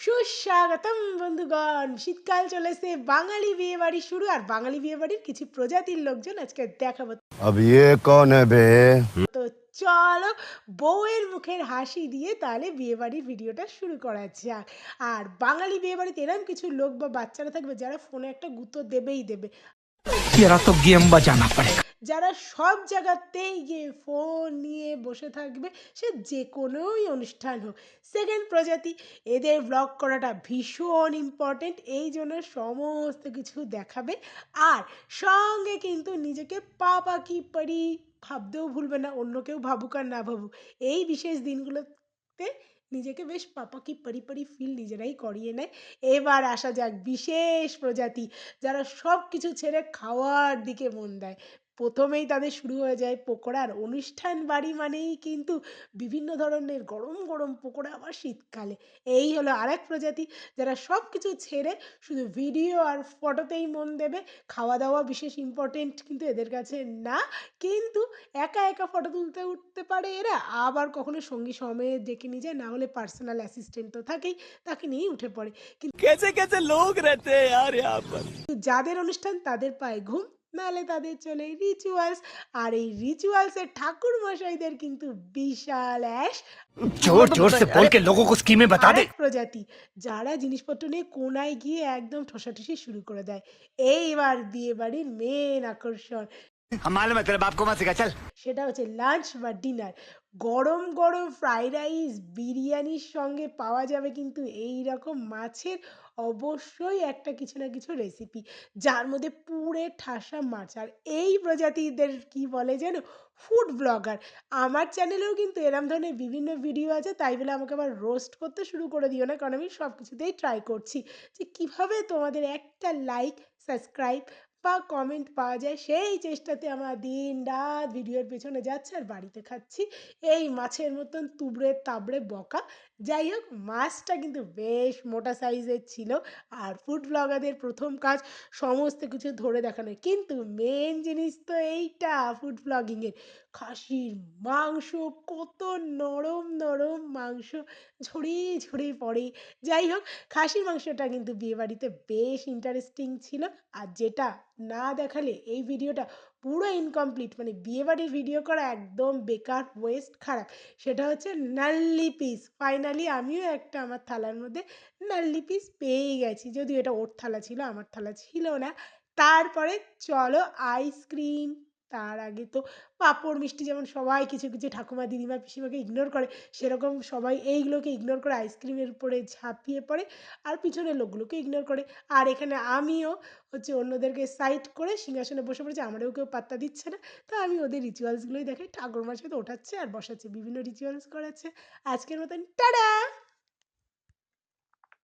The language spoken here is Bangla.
সুস্বাগতম বন্ধুগণ। শীতকাল চলেছে বাঙালি বিয়ে বাড়ি শুরু। আর বাঙালি বিয়ে বাড়ির কিছু প্রজাতির লোকজন আজকে দেখাবো। তো চলো বউয়ের মুখের হাসি দিয়ে তাহলে বিয়েবাড়ির ভিডিওটা শুরু করা যাক। আর বাঙালি বিয়েবাড়িতে এরকম কিছু লোক বা বাচ্চারা থাকবে যারা ফোনে একটা গুঁতো দেবেই দেবে। যারা সব জায়গাতেই গিয়ে ফোন নিয়ে বসে থাকবে সে যে কোনোই অনুষ্ঠান হোক। সেকেন্ড প্রজাতি, এদের ব্লগ করাটা ভীষণ ইম্পর্টেন্ট এই জন্য সমস্ত কিছু দেখাবে। আর সঙ্গে কিন্তু নিজেকে পাপা কি পারি ভাবতেও ভুলবে না, অন্য কেউ ভাবুক আর না ভাবুক। এই বিশেষ দিনগুলোতে নিজেকে বেশ পাপা কি পারি পারি ফিল নিজেরাই করিয়ে নেয়। এবার আসা যাক বিশেষ প্রজাতি, যারা সব কিছু ছেড়ে খাওয়ার দিকে মন দেয়। প্রথমেই তাদের শুরু হয়ে যায় পকোড়ার অনুষ্ঠান বাড়ি মানেই কিন্তু বিভিন্ন ধরনের গরম গরম পকোড়া আবার শীতকালে। এই হলো আরেক প্রজাতি যারা সব কিছু ছেড়ে শুধু ভিডিও আর ফটোতেই মন দেবে। খাওয়া দাওয়া বিশেষ ইম্পর্টেন্ট কিন্তু এদের কাছে না। কিন্তু একা একা ফটো তুলতে উঠতে পারে এরা। আবার কখনো সঙ্গী সময়ে ডেকে নিয়ে যায় না হলে পার্সোনাল অ্যাসিস্ট্যান্ট তো থাকেই তাকে নিয়েই উঠে পড়ে। কিন্তু কেসে কেসে লোক রেতে যাদের অনুষ্ঠান তাদের পায়ে ঘুম নাহলে তাদের চলে রিচুয়ালস আর এই রিচুয়ালসের ঠাকুর মশাইদের কিন্তু বিশাল অ্যাশ জোর জোর সে বলকে লোগো কো স্কিমে বাতা দে। প্রজাতি যারা জিনিসপত্র নিয়ে কোনায় গিয়ে একদম ঠোসাঠুসি শুরু করে দেয়। এইবার বিয়ে বাড়ির মেন আকর্ষণ हम मालूम है तेरे बाप को मत सिखा चल সেটা হচ্ছে লাঞ্চ বা ডিনার গরম গরম ফ্রাইড রাইস বিরিয়ানির সঙ্গে পাওয়া যাবে কিন্তু এই রকম মাছের অবশ্যই একটা কিছু না কিছু রেসিপি যার মধ্যে পুরে ঠাসা মাছ আর এই প্রজাতিদের কি বলে যেন ফুড ব্লগার আমার চ্যানেলেও কিন্তু এরম ধরনের বিভিন্ন ভিডিও আছে তাই বলে আমাকে আবার রোস্ট করতে শুরু করে দিও না কারণ আমি সব কিছুতেই ট্রাই করছি যে কিভাবে তোমাদের একটা লাইক সাবস্ক্রাইব বা কমেন্ট পাওয়া যায়, সেই চেষ্টাতে আমার দিন রাত ভিডিওর পেছনে যাচ্ছে আর বাড়িতে খাচ্ছি। এই মাছের মতন তুবড়ে তাবড়ে বকা। যাই হোক, মাছটা কিন্তু বেশ মোটা সাইজের ছিল আর ফুড ব্লগারদের প্রথম কাজ সমস্ত কিছু ধরে দেখানো। কিন্তু মেন জিনিস তো এইটা ফুড ব্লগিংয়ের খাসির মাংস কত নরম নরম মাংস ঝরিয়ে ঝরিয়ে পড়ে। যাই হোক, খাসির মাংসটা কিন্তু বিয়েবাড়িতে বেশ ইন্টারেস্টিং ছিল। আর যেটা না দেখালে এই ভিডিওটা পুরো ইনকমপ্লিট মানে বিয়েবাড়ির ভিডিও করা একদম বেকার ওয়েস্ট খারাপ। সেটা হচ্ছে নাল্লি পিস ফাইনালি আমিও একটা আমার থালার মধ্যে নাল্লি পিস পেয়ে গেছি। যদিও এটা ওর থালা ছিল, আমার থালা ছিল না। তারপরে চলো আইসক্রিম তার আগে তো পাঁপড়, মিষ্টি যেমন সবাই কিছু কিছু ঠাকুমা, দিদিমা, পিসিমাকে ইগনোর করে, সেরকম সবাই এইগুলোকে ইগনোর করে আইসক্রিমের উপরে ঝাঁপিয়ে পড়ে আর পিছনের লোকগুলোকে ইগনোর করে। আর এখানে আমিও হচ্ছে অন্যদেরকে সাইড করে সিংহাসনে বসে পড়েছে, আমারও কেউ পাত্তা দিচ্ছে না। তো আমি ওদের রিচুয়ালসগুলোই দেখাই ঠাকুর মাসে তো ওঠাচ্ছে আর বসাচ্ছে, বিভিন্ন রিচুয়ালস করাচ্ছে। আজকের মতন, টাটা!